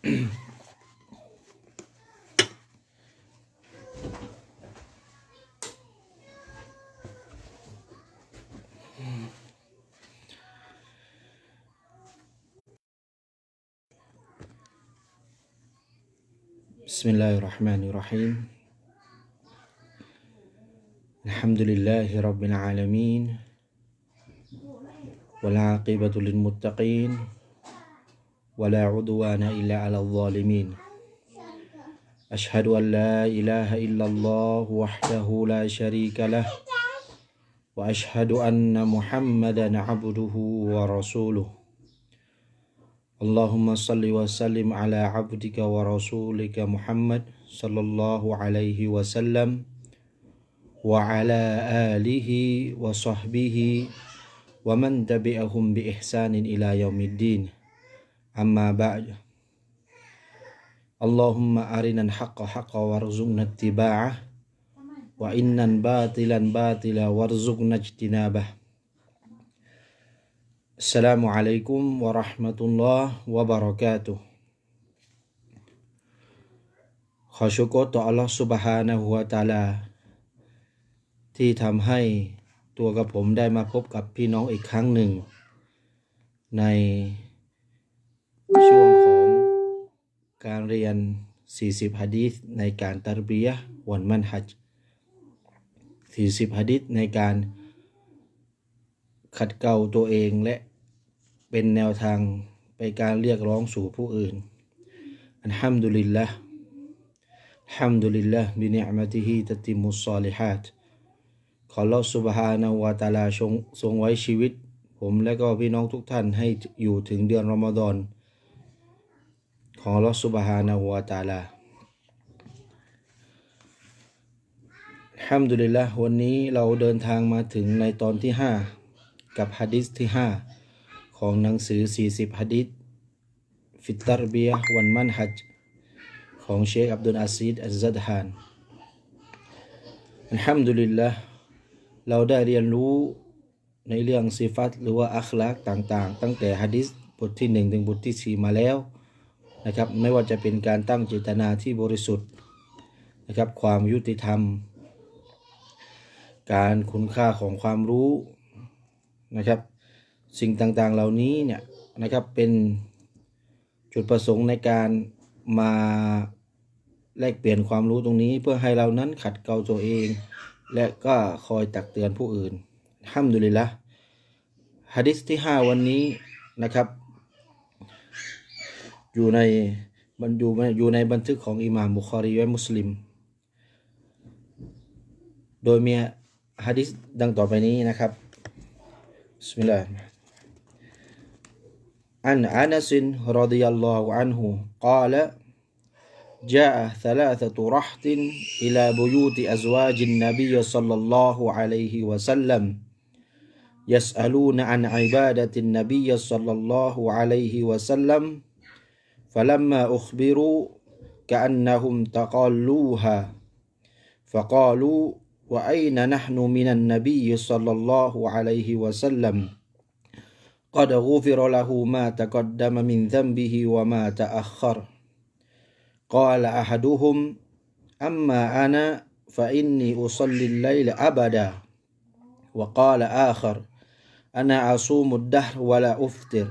بسم الله الرحمن الرحيم. الحمد لله رب العالمين والعاقبة للمتقين. ولا عدوان إلا على الظالمين. أشهد أن لا إله إلا الله وحده لا شريك له وأشهد أن محمدا عبده ورسوله. اللهم صل وسلم على عبدك ورسولك محمد صلى الله عليه وسلم وعلى آله وصحبه ومن تبعهم بإحسان إلى يوم الدين. Allahumma arinan haqqa haqqa warzuqna ittiba'ah wa innan batilan batila warzuqna ijtinabah. Assalamualaikum warahmatullahi wabarakatuh. Khasyukur ต่อ Allah Subhanahu wa Ta'ala ที่ทำให้ตัวกับผมได้มาพบกับพี่น้องอีกครั้งหนึ่ง ช่วงของการเรียน 40ฮะดีษในการตารบียะวันมันฮัจ40ฮะดีษในการขัดเกลาตัวเองและเป็นแนวทางไปการเรียกร้องสู่ผู้อื่น อัลฮัมดุลิลละฮัมดุลิลละบินิอมติฮิตติมุสซอลิฮัตขอลอสุบฮานะวะตาลาทรงทรงไว้ชีวิต ผมและก็พี่น้องทุกท่านให้อยู่ถึงเดือนรอมฎอน ของลอสุบฮานะวตาลาฮัมดุลิลละวันนี้เราเดินทางมาถึงในตอนที่ 5 กับฮะดิษที่ 5 ของหนังสือ 40ฮะดิษฟิตรเบียวันมันฮัจของเชคอับดุลอาซีดอัลซัดฮานอัลฮัมดุลิลละเราได้เรียนรู้ในเรื่องสิฟัตหรือว่าอัคลักต่างๆ ตั้งแต่ฮะดิษบทที่ 1 ถึงบทที่ 4 มาแล้ว นะครับไม่ว่าจะเป็นการตั้งเจตนาที่บริสุทธิ์นะครับความยุติธรรม การคุณค่าของความรู้นะครับสิ่งต่างๆเหล่านี้เนี่ยนะครับเป็นจุดประสงค์ในการมาแลกเปลี่ยนความรู้ตรงนี้ เพื่อให้เรานั้นขัดเกลาตัวเอง และก็คอยตักเตือนผู้อื่นห้ามดุลิละฮะดิษที่ 5 วันนี้นะครับ อยู่ในบรรอยู่อยู่ในบันทึกของอิหม่ามบุคอรีและมุสลิม โดยมีฮะดิษดังต่อไปนี้นะครับ بسم الله عن أنس رضي الله عنه قال جاء ثلاثة رحت إلى بيوت أزواج النبي صلى الله عليه وسلم يسألون عن عبادة النبي صلى الله عليه وسلم فلما أخبروا كأنهم تقلوها فقالوا وأين نحن من النبي صلى الله عليه وسلم؟ قد غفر له ما تقدم من ذنبه وما تأخر. قال أحدهم أما أنا فإني أصلي الليل أبدا. وقال آخر أنا أصوم الدهر ولا أفطر.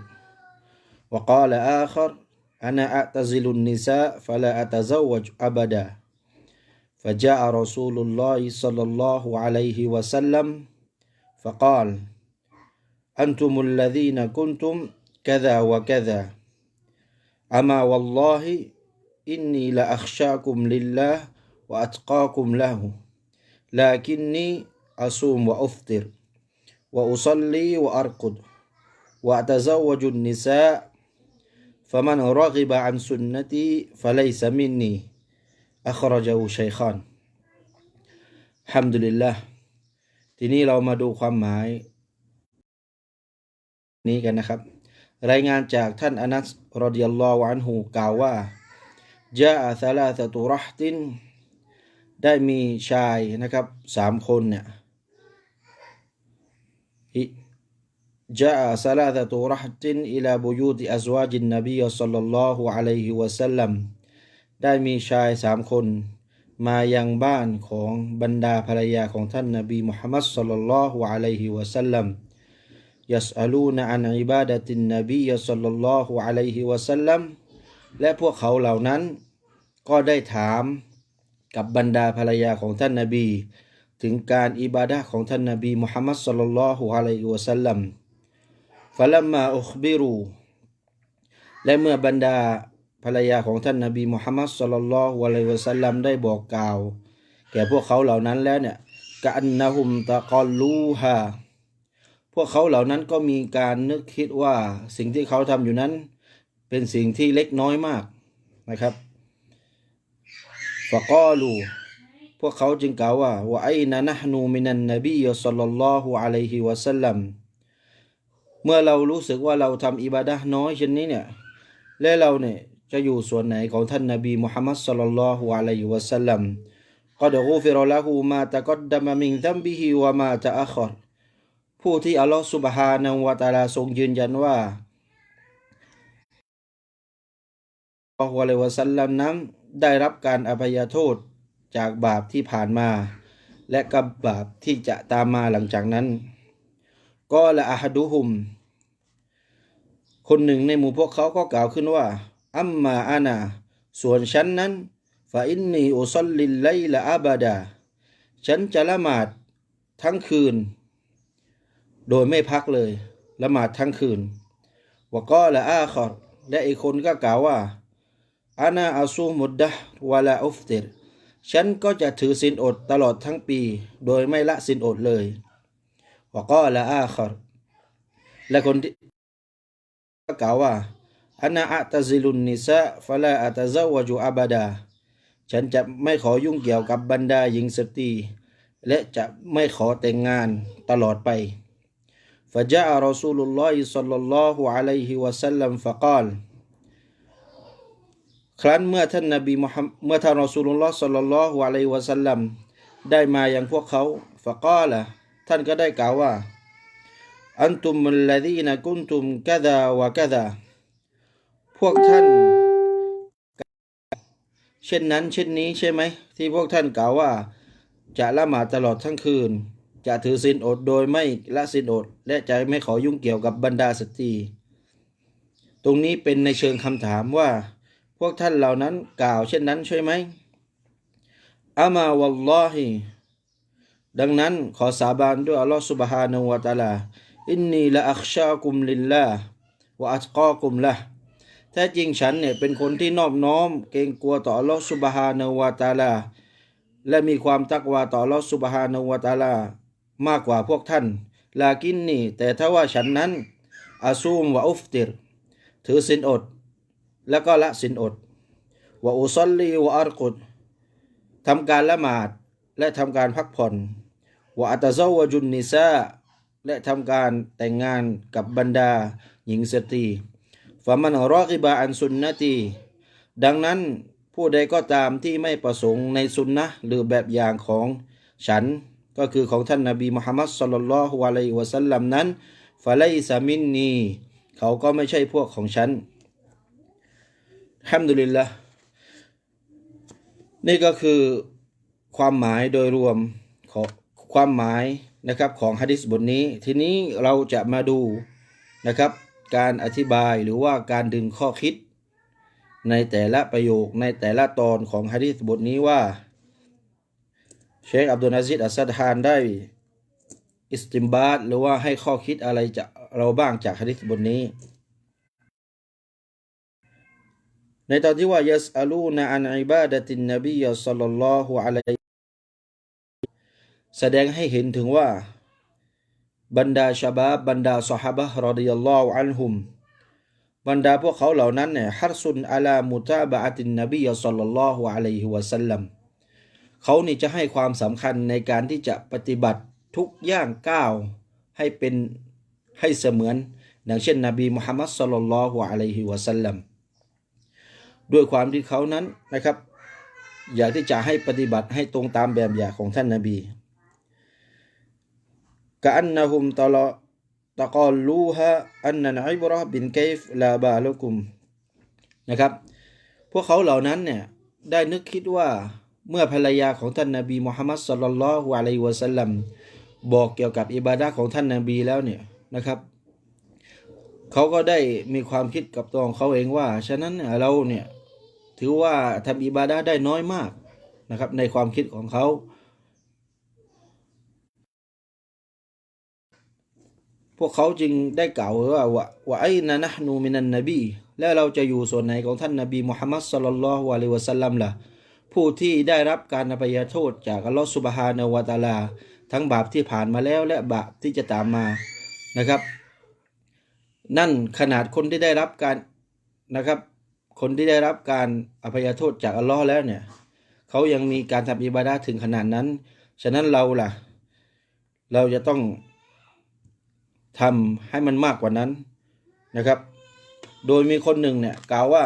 وقال آخر أنا أعتزل النساء فلا أتزوج أبدا. فجاء رسول الله صلى الله عليه وسلم فقال أنتم الذين كنتم كذا وكذا. أما والله إني لأخشاكم لله وأتقاكم له لكني أصوم وأفطر وأصلي وأرقد وأتزوج النساء فمن رغب عن سنتي فليس مني อัครจาอูชัยขานฮัมดุลิลละทีนี้เรามาดูความหมาย นี้กันนะครับ รายงานจากท่านอานัสรดิยัลลอฮุอันฮูกล่าวว่าจาอัลาตตุรหติน ได้มีชายนะครับสามคนเนี่ย جاء ثلاثة رهط إلى بيوت أزواج النبي صلى الله عليه وسلم ได้มีชายสามคน มายังบ้านของบรรดาภรรยาของท่านนบีมุฮัมมัดศ็อลลัลลอฮุอะลัยฮิวะสัลลัมยัสอลูนอันอิบาดะตินนบีศ็อลลัลลอฮุอะลัยฮิวะสัลลัมและพวกเขาเหล่านั้น ก็ได้ถามกับบรรดาภรรยาของท่านนบี ถึงการอิบาดะห์ของท่านนบีมุฮัมมัดศ็อลลัลลอฮุอะลัยฮิวะสัลลัม ฟลัมมาอุคบิรู และเมื่อบรรดาภรรยาของท่านนบีมุฮัมมัดศ็อลลัลลอฮุอะลัยวะสัลลัมได้บอกกล่าว แก่พวกเขาเหล่านั้นแล้วเนี่ยกะอันนะฮุมตะกอลูฮาพวกเขาเหล่านั้นก็มีการนึกคิดว่าสิ่งที่เขาทำอยู่นั้น เป็นสิ่งที่เล็กน้อยมากนะครับฟะกอลูพวกเขาจึงกล่าวว่าว่าไอนะนะนูมินันนบีศ็อลลัลลอฮุอะลัยฮิวะสัลลัม เมื่อเรารู้สึกว่าเราทำอิบาดะห์น้อยเช่นนี้เนี่ยและเราเนี่ยจะอยู่ส่วนไหนของท่านนบีมุฮัมมัดศ็อลลัลฮุอะลัยฮิวะสัลลัมก็ดกูฟิรละหูมาตะกอดดะมะมิงซัมบิฮิวะมาตะอัครผู้ที่อัลลอฮฺซุบฮานะฮูวะตะอาลาทรงยืนยันว่าอัลลอฮฺอะลัยวะสัลลัมนั้นได้รับการอภัยโทษจากบาปที่ผ่านมา และกับบาปที่จะตามมาหลังจากนั้น ก็ละอะฮดุฮุม คนหนึ่งในหมู่พวกเขาก็กล่าวขึ้นว่า อัมมาอานา ส่วนฉันนั้นฟาอินนีอุซลลิลไลละอาบาดา ฉันจะละหมาดทั้งคืน โดยไม่พักเลย ละหมาดทั้งคืนวะก็ละอาคอรและอีกคนก็กล่าวว่าอานาอาซูมุดดะวะลาอุฟติรฉันก็จะถือสินอดตลอดทั้งปี โดยไม่ละสินอดเลย วก็ละอาครและคนที่กล่าวว่าอันนาอัตซิลุนนิสะฟะลาอัตซาวจูอับดา ฉันจะไม่ขอยุ่งเกี่ยวกับบรรดาหญิงสตรีและจะไม่ขอแต่งงานตลอดไปฟะจาอัรอซูลุลลอฮิศ็อลลัลลอฮุอะลัยฮิวะสัลลัมฟะกาลครั้นเมื่อท่านนบีมุฮัมเมื่อท่านรอซูลุลลอฮ์ศ็อลลัลลอฮุอะลัยฮิวะสัลลัมได้มาอย่างพวกเขาฟะกาละ ท่านก็ได้กล่าวว่าอันตุมมุลลดีนกุนตุมกะดาวะกะดาพวกท่าน เช่นนั้นเช่นนี้ใช่ไหม ที่พวกท่านกล่าวว่า จะละหมาดตลอดทั้งคืน จะถือศีลอดโดยไม่ละศีลอด และจะไม่ขอยุ่งเกี่ยวกับบรรดาสตรีตรงนี้เป็นในเชิงคำถามว่า พวกท่านเหล่านั้นกล่าวเช่นนั้นใช่ไหมอามาวัลลอฮิ ดังนั้นขอสาบานด้วยอัลลอฮฺสุบฮานาอูตะลา อินนีละอัคชาคุมลิลลาวะอัตกอคุมละแท้จริงฉันเนี่ยเป็นคนที่นอบน้อม เกรงกลัวต่ออัลลอฮฺสุบฮานาอูตะลา และมีความตักวาต่ออัลลอฮฺสุบฮานาอูตะลามากกว่าพวกท่าน ลากินนี่ แต่ถ้าว่าฉันนั้นอาซูมวะอุฟติร ถือสินอด แล้วก็ละสินอดวะอุซอลลีวะอัรกุดทำการละหมาดและทำการพักผ่อน วะอัตซาวะจุนนิซาและทำการแต่งงานกับบรรดาหญิงสตรีฟะมันรอกิบาอันสุนนะตีดังนั้นผู้ใดก็ตามที่ไม่ประสงค์ในสุนนะหรือแบบอย่างของฉันก็คือของท่านนบีมุฮัมมัดสุลลัลฮุอะลัยฮิวะสัลลัมนั้นฟะไลซามินนีเขาก็ไม่ใช่พวกของฉันฮัมดุลิลละนี่ก็คือความหมายโดยรวมของ ความหมายนะครับของฮะดิษบทนี้ ทีนี้เราจะมาดูนะครับการอธิบายหรือว่าการดึงข้อคิด ในแต่ละประโยคในแต่ละตอนของฮะดิษบทนี้ว่าเชคอับดุลอาซิดอัสซัดฮานได้อิสติมบาตหรือว่าให้ข้อคิดอะไรจากเราบ้างจากฮะดิษบทนี้ ในตอนที่ว่ายัสอาลูนอันอิบาดะตินนบีสัลลัลลอฮุอะลัย แสดงให้เห็นถึงว่า บรรดาชาบาบบรรดาสหบะรอดิยัลลอฮุอันฮุม บรรดาพวกเขาเหล่านั้นเนี่ยฮัรซุนอาลามุตาบะตินนบีสัลลัลลอฮุอะลัยฮิวะสัลลัมเขานี่จะให้ความสำคัญในการที่จะปฏิบัติทุกย่างก้าวให้เป็นให้เสมือนดังเช่น นบีมุฮัมมัดสัลลัลลอฮุอะลัยฮิวะสัลลัมด้วยความที่เขานั้นนะครับ อยากที่จะให้ปฏิบัติให้ตรงตามแบบอย่างของท่านนาบี กะอันนะฮุมตลอตตะกอลูฮะอันนันอิบรอบินไกฟลาบาลกุมนะครับ พวกเขาเหล่านั้นเนี่ย ได้นึกคิดว่าเมื่อภรรยาของท่านนาบีมุฮัมมัดสุลลัลลอฮุอะลัยฮิวะสัลลัมบอกเกี่ยวกับอิบาดะของท่านนาบีแล้วเนี่ยนะครับ เขาก็ได้มีความคิดกับตัวของเขาเองว่า ฉะนั้นเราเนี่ย ถือว่าทำอิบาดะได้น้อยมากนะครับ ในความคิดของเขา พวกเขาจึงได้กล่าวว่าว่าว่าไอ้นะนะนูมินันนบีแล้วเราจะอยู่ส่วนไหนของท่านนบีมุฮัมมัดสุลลัลลอฮุอะลัยฮิวะสัลลัมล่ะผู้ที่ได้รับการอภัยโทษจากอัลลอฮฺสุบฮานาวะตาลา ทั้งบาปที่ผ่านมาแล้วและบาปที่จะตามมานะครับ นั่นขนาดคนที่ได้รับการนะครับ คนที่ได้รับการอภัยโทษจากอัลลอฮ์แล้วเนี่ยเขายังมีการทำอิบาดะถึงขนาดนั้น ฉะนั้นเราล่ะ เราจะต้อง ทำให้มันมากกว่านั้นนะครับ โดยมีคนหนึ่งเนี่ยกล่าวว่า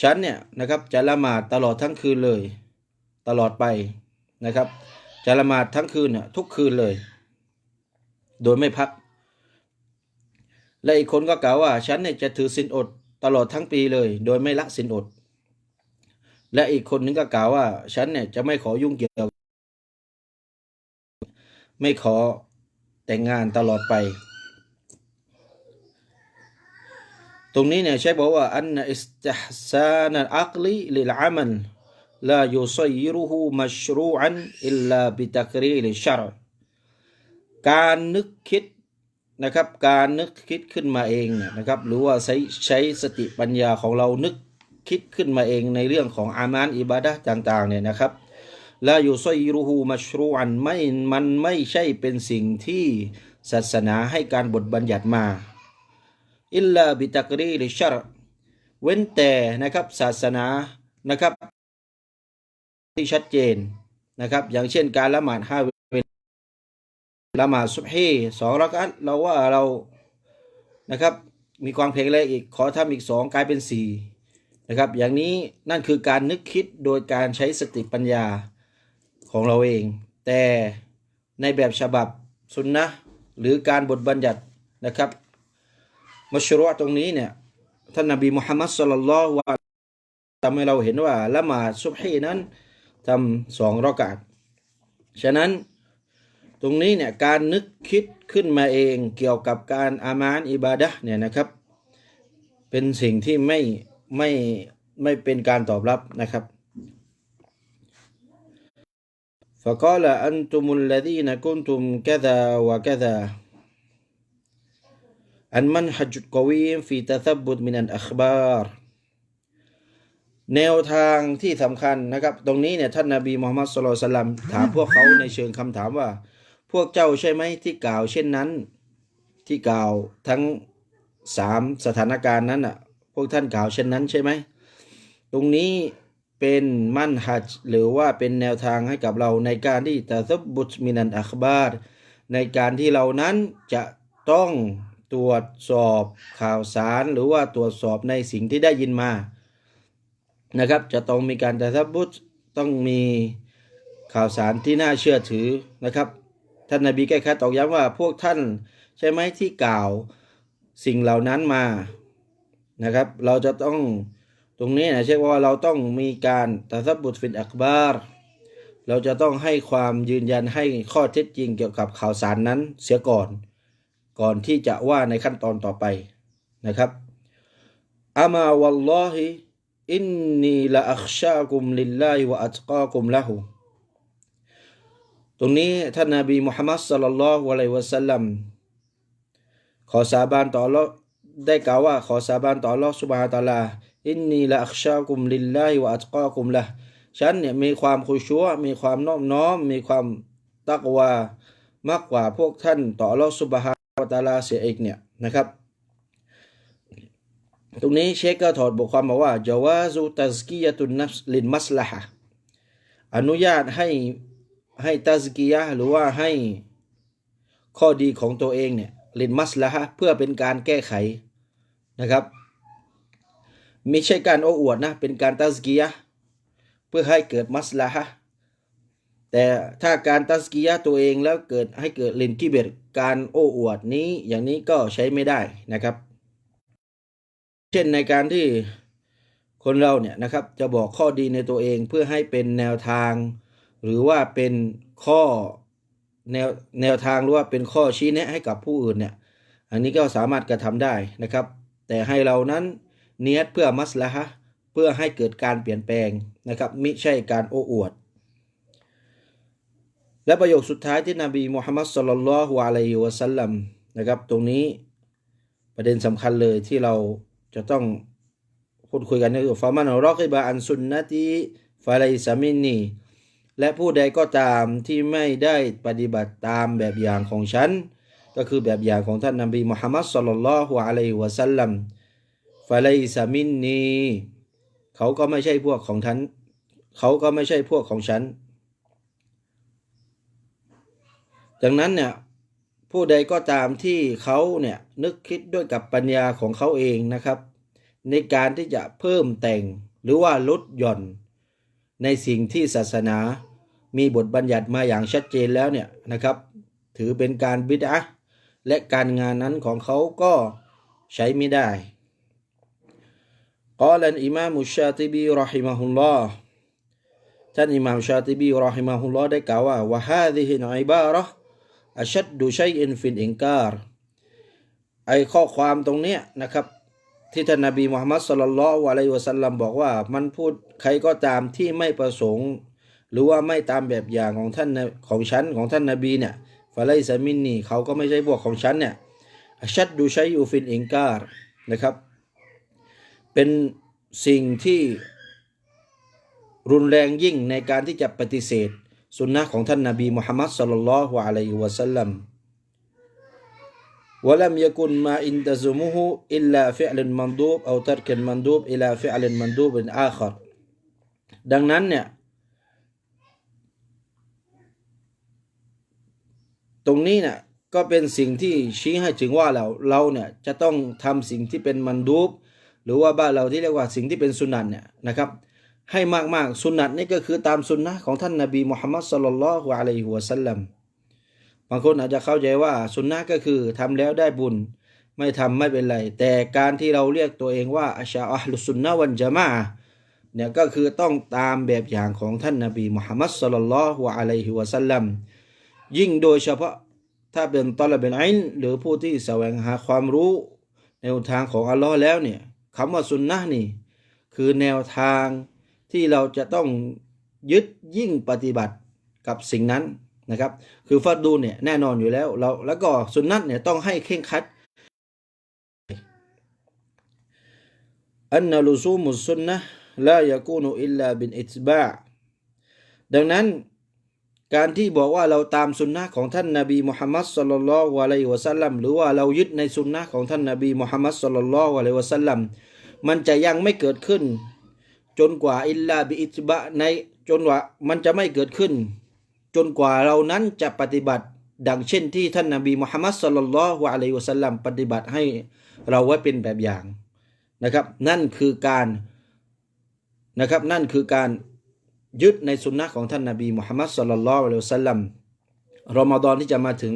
ฉันเนี่ยนะครับจะละหมาดตลอดทั้งคืนเลย ตลอดไปนะครับ จะละหมาดทั้งคืนเนี่ยทุกคืนเลย โดยไม่พัก และอีกคนก็กล่าวว่า ฉันเนี่ยจะถือศีลอดตลอดทั้งปีเลย โดยไม่ละศีลอด และอีกคนนึงก็กล่าวว่า ฉันเนี่ยจะไม่ขอยุ่งเกี่ยว ไม่ขอ แต่งงานตลอดไป ตรงนี้เนี่ยใช้บอกว่าอันอิสติฮซานอักลีลิลอามัลลายุซัยรุฮูมัชรูอันอิลลาบิตักรีลิชรการนึกคิดนะครับ การนึกคิดขึ้นมาเองนะครับ หรือว่าใช้ใช้สติปัญญาของเรานึกคิดขึ้นมาเองในเรื่องของอามานอิบาดะต่างๆเนี่ยนะครับ ลายุซัยรุฮูมัชรูอันไม่มันไม่ใช่เป็นสิ่งที่ศาสนาให้การบทบัญญัติมา อิลลาบิตักรีลิชรเว้นแต่นะครับศาสนานะครับ ที่ชัดเจนนะครับ อย่างเช่นการละหมาดห้าเวลาละหมาดซุบฮีสองรักอัตเราว่าเรานะครับ มีความเพียงอะไรอีกขอทำอีกสองกลายเป็นสี่นะครับ อย่างนี้นั่นคือการนึกคิดโดยการใช้สติปัญญา ของเราเอง แต่ในแบบฉบับสุนนะหรือการบทบัญญัตินะครับมัชรุอะตรงนี้เนี่ยท่านนบีมุฮัมมัดสุลลัลลอฮุอะลัยฮิวะซัลลัมทำให้เราเห็นว่าละหมาดซุบฮีนั้นทำสองรอกาตฉะนั้นตรงนี้เนี่ยการนึกคิดขึ้นมาเองเกี่ยวกับการอามานอิบาดะเนี่ยนะครับ เป็นสิ่งที่ไม่ไม่ไม่เป็นการตอบรับนะครับ فقال أنتم الذين كنتم كذا وكذا عن منهج قوي في تثبت من الأخبار แนวทางที่สำคัญนะครับ ตรงนี้เนี่ยท่านนาบีมูฮัมมัดสุลตัลลัมถามพวกเขาในเชิงคำถามว่า พวกเจ้าใช่ไหมที่กล่าวเช่นนั้น ที่กล่าวทั้งสามสถานการณ์นั้นอ่ะ พวกท่านกล่าวเช่นนั้นใช่ไหม ตรงนี้ เป็นมั่นฮัจหรือว่าเป็นแนวทางให้กับเราในการที่ตะซบบุตมินันอัคบารในการที่เรานั้นจะต้องตรวจสอบข่าวสารหรือว่าตรวจสอบในสิ่งที่ได้ยินมานะครับจะต้องมีการตะซบบุตต้องมีข่าวสารที่น่าเชื่อถือนะครับ ท่านนาบีแก้คัดตอกย้ำว่าพวกท่านใช่ไหมที่กล่าวสิ่งเหล่านั้นมานะครับ เราจะต้อง ตรงนี้นะเช่ว่าเราต้องมีการตัดบุตฟินอักบารเราจะต้องให้ความยืนยันให้ข้อเท็จจริงเกี่ยวกับข่าวสารนั้นเสียก่อน ก่อนที่จะว่าในขั้นตอนต่อไปนะครับอามาวัลลอฮิอินนีละอัคชากุมลิลลาฮิวะอัตกากุมละหูตรงนี้ท่านนาบีมุฮัมมัดสัลลัลลอฮุอะลัยฮิวะสัลลัมขอสาบานต่อละได้กล่าวว่าขอสาบานต่อละสุบฮาตาลา อินนีละอัคชากุมลิลลาฮิวะอัตกากุมละฉันเนี่ยมีความคุชัวมีความน้อมน้อม มีความตักวามากกว่าพวกท่านต่อละสุบฮาวตาลาเสียอีกเนี่ยนะครับ ตรงนี้เชคก็ถอดบทความบอกว่าจาวาซุตัสกียตุนนัฟลินมัสละฮะอนุญาตให้ให้ตัสกียะหรือว่าให้ข้อดีของตัวเองเนี่ยลินมัสละฮะเพื่อเป็นการแก้ไขนะครับ ไม่ใช่การโอ้อวดนะ เป็นการตัสกียะเพื่อให้เกิดมัสลาฮะแต่ถ้าการตัสกียะตัวเองแล้วเกิดให้เกิดลินกิเบตการโอ้อวดนี้อย่างนี้ก็ใช้ไม่ได้นะครับ เช่นในการที่คนเราเนี่ยนะครับจะบอกข้อดีในตัวเองเพื่อให้เป็นแนวทาง หรือว่าเป็นข้อแนวแนวทางหรือว่าเป็นข้อชี้แนะให้กับผู้อื่นเนี่ยอันนี้ก็สามารถกระทำได้นะครับ แต่ให้เรานั้น เนียดเพื่อมัสละฮะเพื่อให้เกิดการเปลี่ยนแปลงนะครับมิใช่การโอ้อวด และประโยคสุดท้ายที่นบีมุฮัมมัดสุลลัลฮุอะลัยฮิวะสัลลัมนะครับ ตรงนี้ประเด็นสำคัญเลยที่เราจะต้องพูดคุยกันก็คือฟามันรอกิบะอันสุนนะตีฟาไลซามินนีและผู้ใดก็ตามที่ไม่ได้ปฏิบัติตามแบบอย่างของฉัน ก็คือแบบอย่างของท่านนบีมุฮัมมัดสุลลัลฮุอะลัยฮิวะสัลลัม ฟาไลซามินนีเขาก็ไม่ใช่พวกของฉัน เขาก็ไม่ใช่พวกของฉัน ดังนั้นเนี่ยผู้ใดก็ตามที่เขาเนี่ยนึกคิดด้วยกับปัญญาของเขาเองนะครับ ในการที่จะเพิ่มแต่งหรือว่าลดหย่อน ในสิ่งที่ศาสนา มีบทบัญญัติมาอย่างชัดเจนแล้วเนี่ยนะครับ ถือเป็นการบิดอะและการงานนั้นของเขาก็ใช้ไม่ได้ قال الإمام الشاطبي رحمه الله ท่านอิหม่ามชาติบีรอฮิมาฮุลลอฮ์ได้กล่าวว่าวะฮาดิฮินอิบาระห์อัชัดดูชัยอินฟินอิงการไอข้อความตรงเนี้ยนะครับ ที่ท่านนบีมุฮัมมัดสุลลัลลอฮุอะลัยฮิวะสัลลัมบอกว่ามันพูดใครก็ตามที่ไม่ประสงค์ หรือว่าไม่ตามแบบอย่างของท่านนะของฉันของท่านนบีเนี่ยฟาไลซามินนี่เขาก็ไม่ใช่พวกของฉันเนี่ยอัชัดดูชัยอูฟินอิงการนะครับ เป็นสิ่งที่รุนแรงยิ่งในการที่จะปฏิเสธ สุนนะของท่านนาบีมุฮัมมัดสลลัลลอฮุอะลัยฮิวะสัลลัมวะลัมยกุนมาอินตะซุมุฮุอิลลาฟิอลินมันดูบเอาตัรกินมันดูบอิลาฟิอลินมันดูบเป็นอาครดังนั้นเนี่ยตรงนี้เนี่ยก็เป็นสิ่งที่ชี้ให้ถึงว่าเราเราเนี่ยจะต้องทำสิ่งที่เป็นมันดูบ รือว่าบ้านเราที่เรียกว่าสิ่งที่เป็นสุนัตเนี่ยนะครับ ให้มากๆสุนัตนี่ก็คือตามสุนนะของท่านนบีมุฮัมมัดสลลัลลอฮุอะลัยฮิวะสัลลัมบางคนอาจจะเข้าใจว่าสุนนะก็คือทำแล้วได้บุญไม่ทำไม่เป็นไร แต่การที่เราเรียกตัวเองว่าอัชาอัลสุนนะวันจามะเนี่ยก็คือต้องตามแบบอย่างของท่านนบีมุฮัมมัดสลลัลลอฮุอะลัยฮิวะสัลลัมยิ่งโดยเฉพาะถ้าเป็นตอลาเป็นอินหรือผู้ที่แสวงหาความรู้ในทางของอัลลอฮ์แล้วเนี่ย คำว่าสุนนะนี่ คือแนวทางที่เราจะต้องยึดยิ่งปฏิบัติกับสิ่งนั้นนะครับ คือฟัดดูเนี่ยแน่นอนอยู่แล้วเราแล้วก็สุนนะเนี่ยต้องให้เข่งคัดอันนลุซูมุสุนนะลายกูนุอิลลาบินอิตบะดังนั้น การที่บอกว่าเราตามสุนนะของท่านนาบีมุฮัมมัดสุลลัลลอฮุอะลัยวะสัลลัมหรือว่าเรายึดในสุนนะของท่านนาบีมุฮัมมัดสุลลัลลอฮุอะลัยวะสัลลัมมันจะยังไม่เกิดขึ้น จนกว่าอิลลาบิอิตบะในจนว่ามันจะไม่เกิดขึ้น จนกว่าเรานั้นจะปฏิบัติดังเช่นที่ท่านนาบีมุฮัมมัดสุลลัลลอฮุอะลัยวะสัลลัมปฏิบัติให้เราไว้เป็นแบบอย่างนะครับ นั่นคือการนะครับนั่นคือการ ยึดในสุนนะของท่านนาบีมุฮัมมัดสุลลัลลอฮุอะลัยฮิวสัลลัมรอมฎอนที่จะมาถึง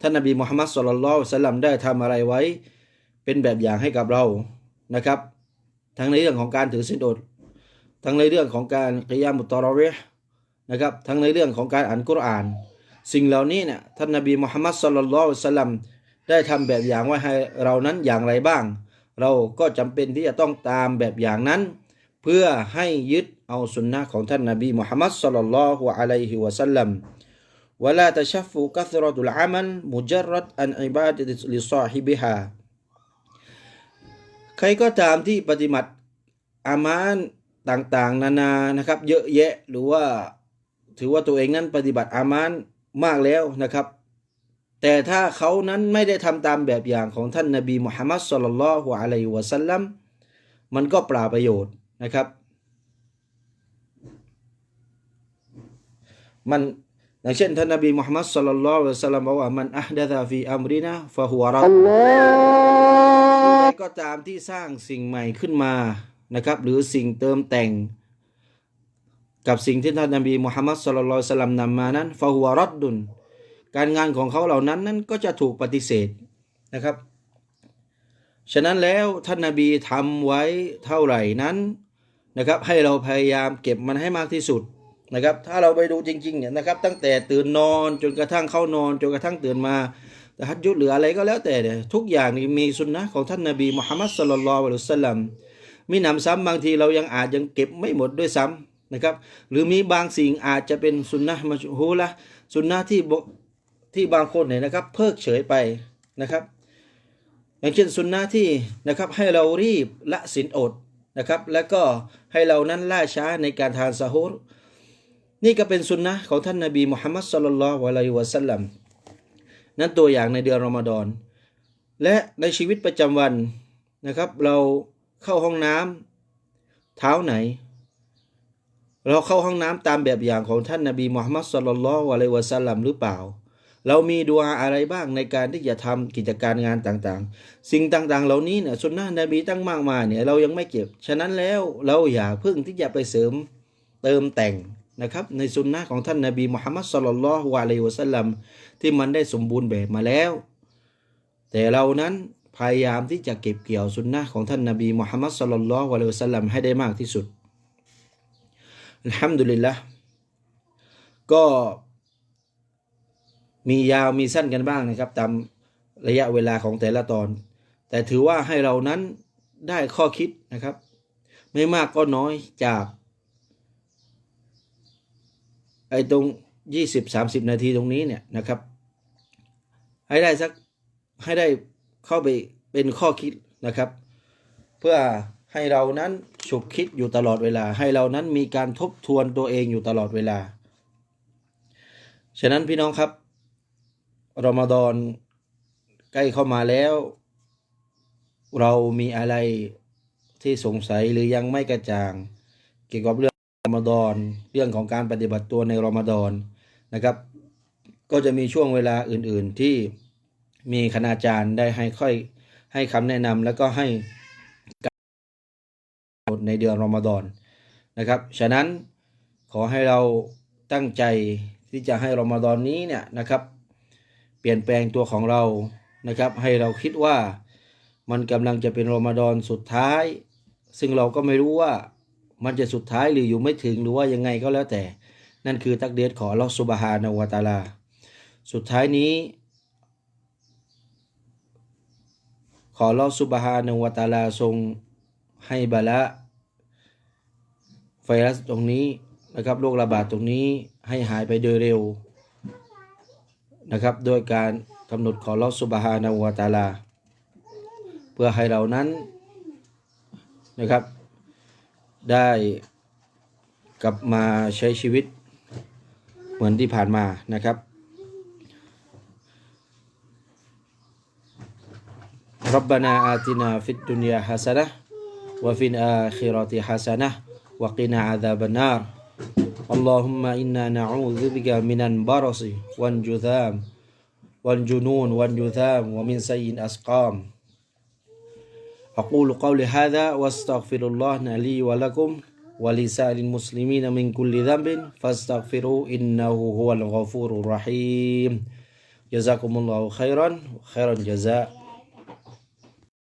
ท่านนาบีมุฮัมมัดสุลลัลลอฮุอะลัยฮิวสัลลัมได้ทำอะไรไว้ เป็นแบบอย่างให้กับเรานะครับ ทั้งในเรื่องของการถือศีลอดทั้งในเรื่องของการกิยามุตตอรอเวห์นะครับทั้งในเรื่องของการอ่านกุรอาน สิ่งเหล่านี้เนี่ยท่านนบีมุฮัมมัดสุลลัลลอฮุอะลัยฮิวสัลลัมได้ทำแบบอย่างไว้ให้เรานั้นอย่างไรบ้าง เราก็จำเป็นที่จะต้องตามแบบอย่างนั้น เพื่อให้ยึด เอาสุนนะของท่านนบีมุฮัมมัดสุลลัลลอฮุอะลัยฮิวะสัลลัม ولا تشف كثرة العمل مجرد عن عبادة لصاحبها ใครก็ตามที่ปฏิบัติอามานต่างๆ นานานะครับ เยอะแยะหรือว่าถือว่าตัวเองนั้นปฏิบัติอามานมากแล้วนะครับ แต่ถ้าเขานั้นไม่ได้ทำตามแบบอย่างของท่านนบีมุฮัมมัดสุลลัลลอฮุอะลัยฮิวะสัลลัมมันก็เปล่าประโยชน์นะครับ มันอย่างเช่นท่านนบีมุฮัมมัดสุลลัลลอฮุอะลัยฮิวะสัลลัมบอกว่ามันอัฮดะซะฟีอัมรินะฟะฮุวะรัดผู้ใดก็ตามที่สร้างสิ่งใหม่ขึ้นมานะครับ หรือสิ่งเติมแต่ง กับสิ่งที่ท่านนบีมุฮัมมัดสุลลัลสลัมนำมานั้นฟาหัวรัดดุนการงานของเขาเหล่านั้นนั้นก็จะถูกปฏิเสธนะครับ ฉะนั้นแล้วท่านนาบีทำไว้เท่าไหร่นั้นนะครับ ให้เราพยายามเก็บมันให้มากที่สุด นะครับ ถ้าเราไปดูจริงๆเนี่ยนะครับ ตั้งแต่ตื่นนอนจนกระทั่งเข้านอนจนกระทั่งตื่นมาแต่ฮัดยุดหรืออะไรก็แล้วแต่เนี่ยทุกอย่างนี่มีสุนนะของท่านนาบีมุฮัมมัดสุลลัลลอฮุอะลัยฮิวะสัลลัมมีหนำซ้ำบางทีเรายังอาจยังเก็บไม่หมดด้วยซ้ำนะครับ หรือมีบางสิ่งอาจจะเป็นสุนนะมัชฮูละสุนนะที่บที่บางคนเนี่ยนะครับ เพิกเฉยไปนะครับ อย่างเช่นสุนนะที่นะครับให้เรารีบละสินอดนะครับ แล้วก็ให้เรานั้นล่าช้าในการทานซาฮูร นี่ก็เป็นสุนนะของท่านนาบีมุฮัมมัดสุลลัลลอฮุอะลัยวะสัลลัมนั้นตัวอย่างในเดือนรอมฎอนและในชีวิตประจำวันนะครับ เราเข้าห้องน้ำเท้าไหน เราเข้าห้องน้ำตามแบบอย่างของท่านนาบีมุฮัมมัดสุลลัลลอฮุอะลัยวะสัลลัมหรือเปล่า เรามีดูอาอะไรบ้างในการที่จะทำกิจการงานต่างๆ สิ่งต่างๆ เหล่านี้เนี่ยสุนนะนบีตั้งมากมายเนี่ยเรายังไม่เก็บ ฉะนั้นแล้วเราอย่าเพิ่งที่จะไปเสริมเติมแต่ง นะครับในสุนนะของท่านนาบีมุฮัมมัดสลลัลลอฮุอะลัยฮิวะสัลลัมที่มันได้สมบูรณ์แบบมาแล้ว แต่เรานั้นพยายามที่จะเก็บเกี่ยวสุนนะของท่านนาบีมุฮัมมัดสลลัลลอฮุอะลัยฮิวะสัลลัมให้ได้มากที่สุดอัลฮัมดุลิลละก็มียาวมีสั้นกันบ้างนะครับ ตามระยะเวลาของแต่ละตอน แต่ถือว่าให้เรานั้นได้ข้อคิดนะครับ ไม่มากก็น้อยจาก ไอ้ตรง 20-30 นาทีตรงนี้เนี่ยนะครับ ให้ได้สักให้ได้เข้าไปเป็นข้อคิดนะครับ เพื่อให้เรานั้นฉุกคิดอยู่ตลอดเวลา ให้เรานั้นมีการทบทวนตัวเองอยู่ตลอดเวลา ฉะนั้นพี่น้องครับรอมฎอนใกล้เข้ามาแล้ว เรามีอะไรที่สงสัยหรือยังไม่กระจ่าง เกี่ยวกับเรื่อง มฎอนเรื่องของการปฏิบัติตัวในรอมฎอนนะครับ ก็จะมีช่วงเวลาอื่นๆที่มีคณาจารย์ได้ให้ค่อยให้คำแนะนำแล้วก็ให้ในเดือนรอมฎอนนะครับ ฉะนั้นขอให้เราตั้งใจที่จะให้รอมฎอนนี้เนี่ยนะครับ เปลี่ยนแปลงตัวของเรานะครับ ให้เราคิดว่ามันกำลังจะเป็นรอมฎอนสุดท้าย ซึ่งเราก็ไม่รู้ว่า มันจะสุดท้ายหรืออยู่ไม่ถึงหรือว่ายังไงก็แล้วแต่ นั่นคือตักเดียดขอลอสุบฮานาวะตาลา สุดท้ายนี้ ขอลอสุบฮานาวะตาลาทรงให้บาละไวรัสตรงนี้นะครับโรคระบาดตรงนี้ให้หายไปโดยเร็วนะครับโดยการกำหนดขอลอสุบฮานาวะตาลา เพื่อให้เรานั้นนะครับ ได้กลับมาใช้ชีวิตเหมือนที่ผ่านมานะครับ ربنا آتنا في الدنيا حسنة وفي الآخرة حسنة وقنا عذاب النار اللهم إنا نعوذ بك من البرص والجذام والجنون والجذام ومن سيء الأسقام أقول قولي هذا واستغفر الله لي ولكم ولسائر المسلمين من كل ذنب فاستغفروه إنه هو الغفور الرحيم. جزاكم الله خيرا خير الجزاء